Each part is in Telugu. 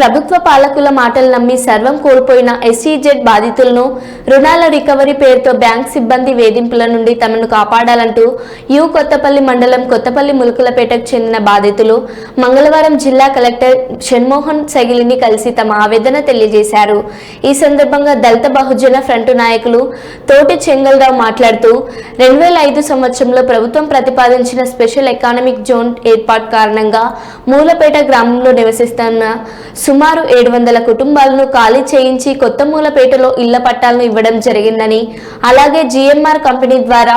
ప్రభుత్వ పాలకుల మాటలు నమ్మి సర్వం కోల్పోయిన ఎస్సీజెడ్ బాధితులను రుణాల రికవరీ పేరుతో బ్యాంక్ సిబ్బంది వేధింపుల నుండి తమను కాపాడాలంటూ యు కొత్తపల్లి మండలం కొత్తపల్లి ములుకులపేటకు చెందిన బాధితులు మంగళవారం జిల్లా కలెక్టర్ షణ్మోహన్ సగిలిని కలిసి తమ ఆవేదన తెలియజేశారు. ఈ సందర్భంగా దళిత బహుజన ఫ్రంట్ నాయకులు తోటి చెంగల్రావు మాట్లాడుతూ రెండు వేల ఐదు సంవత్సరంలో ప్రభుత్వం ప్రతిపాదించిన స్పెషల్ ఎకానమిక్ జోన్ ఏర్పాటు కారణంగా మూలపేట గ్రామంలో నివసిస్తున్న సుమారు ఏడు వందల కుటుంబాలను ఖాళీ చేయించి కొత్త మూలపేటలో ఇళ్ళ పట్టాలను ఇవ్వడం జరిగిందని అలాగే జీఎంఆర్ కంపెనీ ద్వారా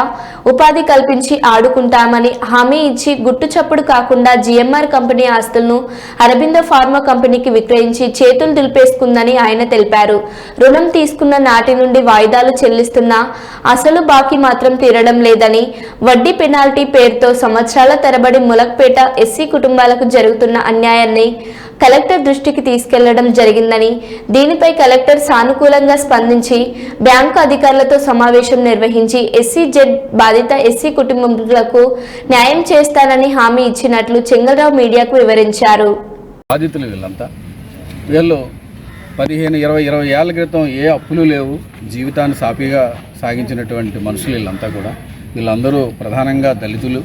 ఉపాధి కల్పించి ఆడుకుంటామని హామీ ఇచ్చి గుట్టు చప్పుడు కాకుండా జీఎంఆర్ కంపెనీ ఆస్తులను అరబిందో ఫార్మా కంపెనీకి విక్రయించి చేతులు దులిపేసుకుందని ఆయన తెలిపారు. రుణం తీసుకున్న నాటి నుండి వాయిదాలు చెల్లిస్తున్నా అసలు బాకీ మాత్రం తీరడం లేదని వడ్డీ పెనాల్టీ పేరుతో సంవత్సరాల తరబడి ములక్పేట ఎస్సీ కుటుంబాలకు జరుగుతున్న అన్యాయాన్ని కలెక్టర్ దృష్టికి తీసుకెళ్ళడం జరిగిందని దీనిపై కలెక్టర్ సానుకూలంగా స్పందించి బ్యాంకు అధికారులతో సమావేశం నిర్వహించి ఎస్సీ జెడ్ బాధిత ఎస్సీ కుటుంబాలకు న్యాయం చేస్తానని హామీ ఇచ్చినట్లు చెంగల్రావు మీడియాకు వివరించారు. బాధితులు వీళ్ళంతా. వీళ్ళు పదిహేను ఇరవై ఇరవై ఏళ్ళ క్రితం ఏ అప్పులు లేవు. జీవితాన్ని సాఫీగా సాగించినటువంటి మనుషులు వీళ్ళంతా కూడా. వీళ్ళందరూ ప్రధానంగా దళితులు.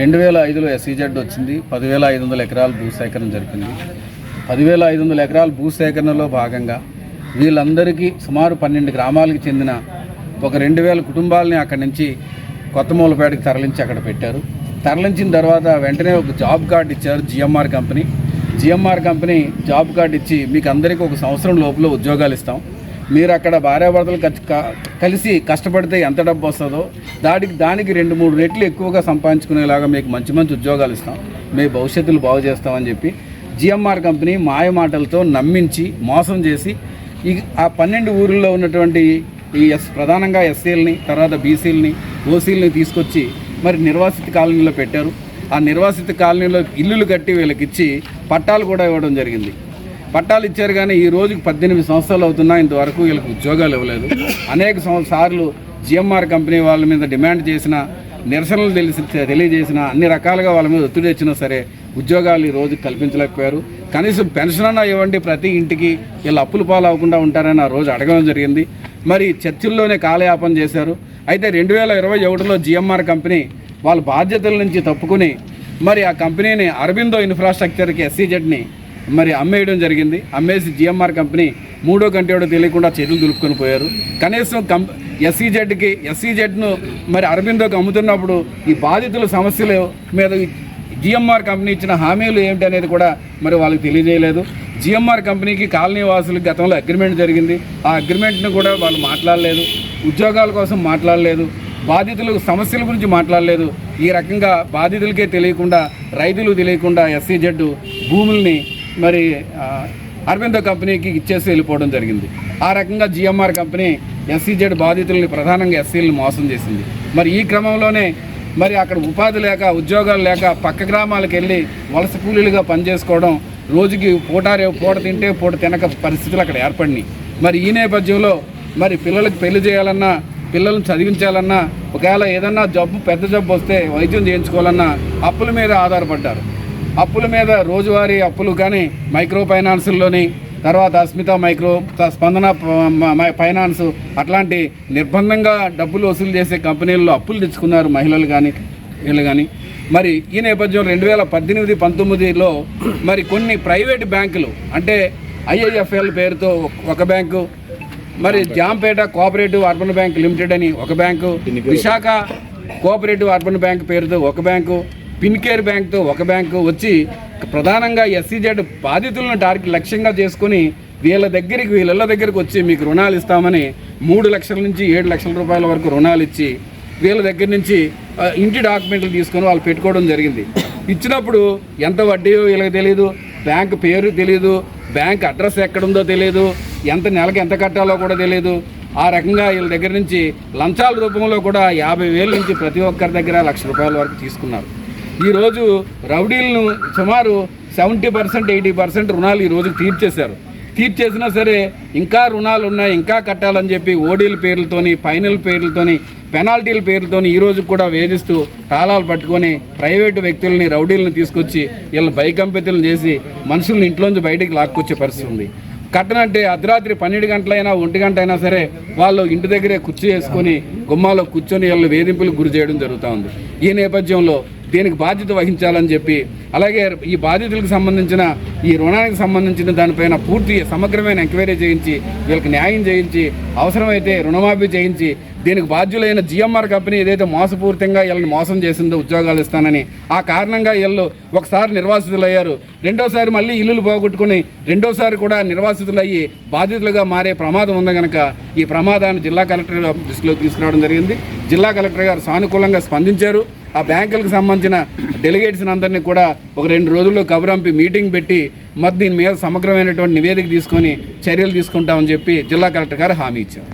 రెండు వేల ఐదులో ఎస్సీజెడ్ వచ్చింది. పదివేల ఐదు వందల ఎకరాలు భూసేకరణ జరిపింది. పదివేల ఐదు వందల ఎకరాల భూసేకరణలో భాగంగా వీళ్ళందరికీ సుమారు పన్నెండు గ్రామాలకు చెందిన ఒక రెండు వేల కుటుంబాలని అక్కడి నుంచి కొత్త మూలపేటకి తరలించి అక్కడ పెట్టారు. తరలించిన తర్వాత వెంటనే ఒక జాబ్ కార్డు ఇచ్చారు GMR company. GMR company job card ఇచ్చి మీకు అందరికీ ఒక సంవత్సరం లోపల ఉద్యోగాలు ఇస్తాం. మీరు అక్కడ భార్యాభర్తలు క- కలిసి కష్టపడితే ఎంత డబ్బు వస్తుందో దానికి దానికి రెండు మూడు రెట్లు ఎక్కువగా సంపాదించుకునేలాగా మీకు మంచి మంచి ఉద్యోగాలు ఇస్తాం. మీ భవిష్యత్తులు బాగు చేస్తామని చెప్పి జిఎంఆర్ కంపెనీ మాయ మాటలతో నమ్మించి మోసం చేసి ఈ ఆ పన్నెండు ఊర్లలో ఉన్నటువంటి ఈ ఎస్ ప్రధానంగా ఎస్సీలని తర్వాత బీసీలని ఓసీలని తీసుకొచ్చి మరి నిర్వాసిత కాలనీలో పెట్టారు. ఆ నిర్వాసిత కాలనీలో ఇల్లులు కట్టి వీళ్ళకి ఇచ్చి పట్టాలు కూడా ఇవ్వడం జరిగింది. పట్టాలు ఇచ్చారు కానీ ఈ రోజుకి పద్దెనిమిది సంవత్సరాలు అవుతున్నా ఇంతవరకు వీళ్ళకి ఉద్యోగాలు ఇవ్వలేదు. అనేక సార్లు జిఎంఆర్ కంపెనీ వాళ్ళ మీద డిమాండ్ చేసిన నిరసనలు తెలిసి తెలియజేసిన అన్ని రకాలుగా వాళ్ళ మీద ఒత్తిడి వచ్చినా సరే ఉద్యోగాలు ఈ రోజు కల్పించలేకపోయారు. కనీసం పెన్షన్ అన్నా ఇవ్వండి ప్రతి ఇంటికి వీళ్ళు అప్పులు పాలు అవ్వకుండా ఉంటారని ఆ రోజు అడగడం జరిగింది. మరి చర్చిల్లోనే కాలయాపన చేశారు. అయితే రెండు వేల ఇరవై ఒకటిలో జిఎంఆర్ కంపెనీ వాళ్ళ బాధ్యతల నుంచి తప్పుకుని మరి ఆ కంపెనీని అరబిందో ఇన్ఫ్రాస్ట్రక్చర్కి ఎస్సీజెడ్ని మరి అమ్మేయడం జరిగింది. అమ్మేసి జిఎంఆర్ కంపెనీ మూడో కంటేడో తెలియకుండా చేతులు దులుపుకొని పోయారు. కనీసం కం ఎస్సీజెడ్కి ఎస్సీజెడ్ను మరి అరబిందోకి అమ్ముతున్నప్పుడు ఈ బాధితుల సమస్యల మీద జిఎంఆర్ కంపెనీ ఇచ్చిన హామీలు ఏమిటి అనేది కూడా మరి వాళ్ళకి తెలియజేయలేదు. జిఎంఆర్ కంపెనీకి కాలనీ వాసులకు గతంలో అగ్రిమెంట్ జరిగింది. ఆ అగ్రిమెంట్ను కూడా వాళ్ళు మాట్లాడలేదు. ఉద్యోగాల కోసం మాట్లాడలేదు. బాధితులకు సమస్యల గురించి మాట్లాడలేదు. ఈ రకంగా బాధితులకే తెలియకుండా రైతులు తెలియకుండా ఎస్సీ జెడ్ భూముల్ని మరి అరవిందో కంపెనీకి ఇచ్చేసి వెళ్ళిపోవడం జరిగింది. ఆ రకంగా జిఎంఆర్ కంపెనీ ఎస్సీ జెడ్ బాధితుల్ని ప్రధానంగా ఎస్సీలను మోసం చేసింది. మరి ఈ క్రమంలోనే మరి అక్కడ ఉపాధి లేక ఉద్యోగాలు లేక పక్క గ్రామాలకు వెళ్ళి వలస కూలీలుగా పనిచేసుకోవడం రోజుకి పూటారే పూట తింటే పూట తినక పరిస్థితులు అక్కడ ఏర్పడినాయి. మరి ఈ నేపథ్యంలో మరి పిల్లలకు పెళ్ళి చేయాలన్నా పిల్లల్ని చదివించాలన్నా ఒకవేళ ఏదన్నా జబ్బు పెద్ద జబ్బు వస్తే వైద్యం చేయించుకోవాలన్నా అప్పుల మీద ఆధారపడ్డారు. అప్పుల మీద రోజువారీ అప్పులు కానీ మైక్రో ఫైనాన్సుల్లోని తర్వాత అస్మిత మైక్రో స్పందన ఫైనాన్స్ అట్లాంటి నిర్బంధంగా డబ్బులు వసూలు చేసే కంపెనీల్లో అప్పులు తెచ్చుకున్నారు మహిళలు కానీ వీళ్ళు కానీ మరి ఈ నేపథ్యం రెండు వేల పద్దెనిమిది పంతొమ్మిదిలో మరి కొన్ని ప్రైవేట్ బ్యాంకులు అంటే ఐఐఎఫ్ఎల్ పేరుతో ఒక బ్యాంకు మరి Jampeta cooperative urban bank limited అని ఒక bank Visakha cooperative urban bank పేరుతో ఒక బ్యాంకు పిన్కేర్ బ్యాంక్తో ఒక బ్యాంకు వచ్చి ప్రధానంగా ఎస్సీజెడ్ బాధితులను టార్గెట్ లక్ష్యంగా చేసుకుని వీళ్ళ దగ్గరికి వీళ్ళ దగ్గరికి వచ్చి మీకు రుణాలు ఇస్తామని మూడు లక్షల నుంచి ఏడు లక్షల రూపాయల వరకు రుణాలు ఇచ్చి వీళ్ళ దగ్గర నుంచి ఇంటి డాక్యుమెంట్లు తీసుకొని వాళ్ళు పెట్టుకోవడం జరిగింది. ఇచ్చినప్పుడు ఎంత వడ్డీయో వీళ్ళకి తెలియదు బ్యాంక్ పేరు తెలియదు బ్యాంక్ అడ్రస్ ఎక్కడుందో తెలియదు ఎంత నెలకి ఎంత కట్టాలో కూడా తెలియదు ఆ రకంగా వీళ్ళ దగ్గర నుంచి లంచాల రూపంలో కూడా యాభై వేల నుంచి ప్రతి ఒక్కరి దగ్గర లక్ష రూపాయల వరకు తీసుకున్నారు. ఈరోజు రౌడీలను సుమారు సెవెంటీ పర్సెంట్ ఎయిటీ పర్సెంట్ రుణాలు ఈరోజు తీర్చేశారు. తీర్చేసినా సరే ఇంకా రుణాలు ఉన్నాయి ఇంకా కట్టాలని చెప్పి ఓడీల పేర్లతోని ఫైనల్ పేర్లతోని పెనాల్టీల పేర్లతోని ఈరోజు కూడా వేధిస్తూ తాళాలు పట్టుకొని ప్రైవేటు వ్యక్తుల్ని రౌడీలను తీసుకొచ్చి వీళ్ళని భయకంపితులను చేసి మనుషుల్ని ఇంట్లోంచి బయటికి లాక్కొచ్చే పరిస్థితి ఉంది. కట్టనంటే అర్ధరాత్రి పన్నెండు గంటలైనా ఒంటి గంట అయినా సరే వాళ్ళు ఇంటి దగ్గరే కుర్చీ వేసుకొని గుమ్మాలో కూర్చొని వీళ్ళు వేధింపులకు గురి చేయడం జరుగుతూ ఉంది. ఈ నేపథ్యంలో దీనికి బాధ్యత వహించాలని చెప్పి అలాగే ఈ బాధితులకు సంబంధించిన ఈ రుణానికి సంబంధించిన దానిపైన పూర్తి సమగ్రమైన ఎంక్వైరీ చేయించి వీళ్ళకి న్యాయం చేయించి అవసరమైతే రుణమాఫీ చేయించి దీనికి బాధ్యులైన జిఎంఆర్ కంపెనీ ఏదైతే మోసపూరితంగా వీళ్ళని మోసం చేసిందో ఉద్యోగాలు ఇస్తానని ఆ కారణంగా వీళ్ళు ఒకసారి నిర్వాసితులయ్యారు. రెండోసారి మళ్ళీ ఇల్లులు పోగొట్టుకుని రెండోసారి కూడా నిర్వాసితులయ్యి బాధితులుగా మారే ప్రమాదం ఉంది కనుక ఈ ప్రమాదాన్ని జిల్లా కలెక్టర్ దృష్టిలో తీసుకురావడం జరిగింది. జిల్లా కలెక్టర్ గారు సానుకూలంగా స్పందించారు. ఆ బ్యాంకులకు సంబంధించిన డెలిగేట్స్ అందరినీ కూడా ఒక రెండు రోజుల్లో కబురంపి మీటింగ్ పెట్టి మరి దీని మీద సమగ్రమైనటువంటి నివేదిక తీసుకొని చర్యలు తీసుకుంటామని చెప్పి జిల్లా కలెక్టర్ గారు హామీ ఇచ్చారు.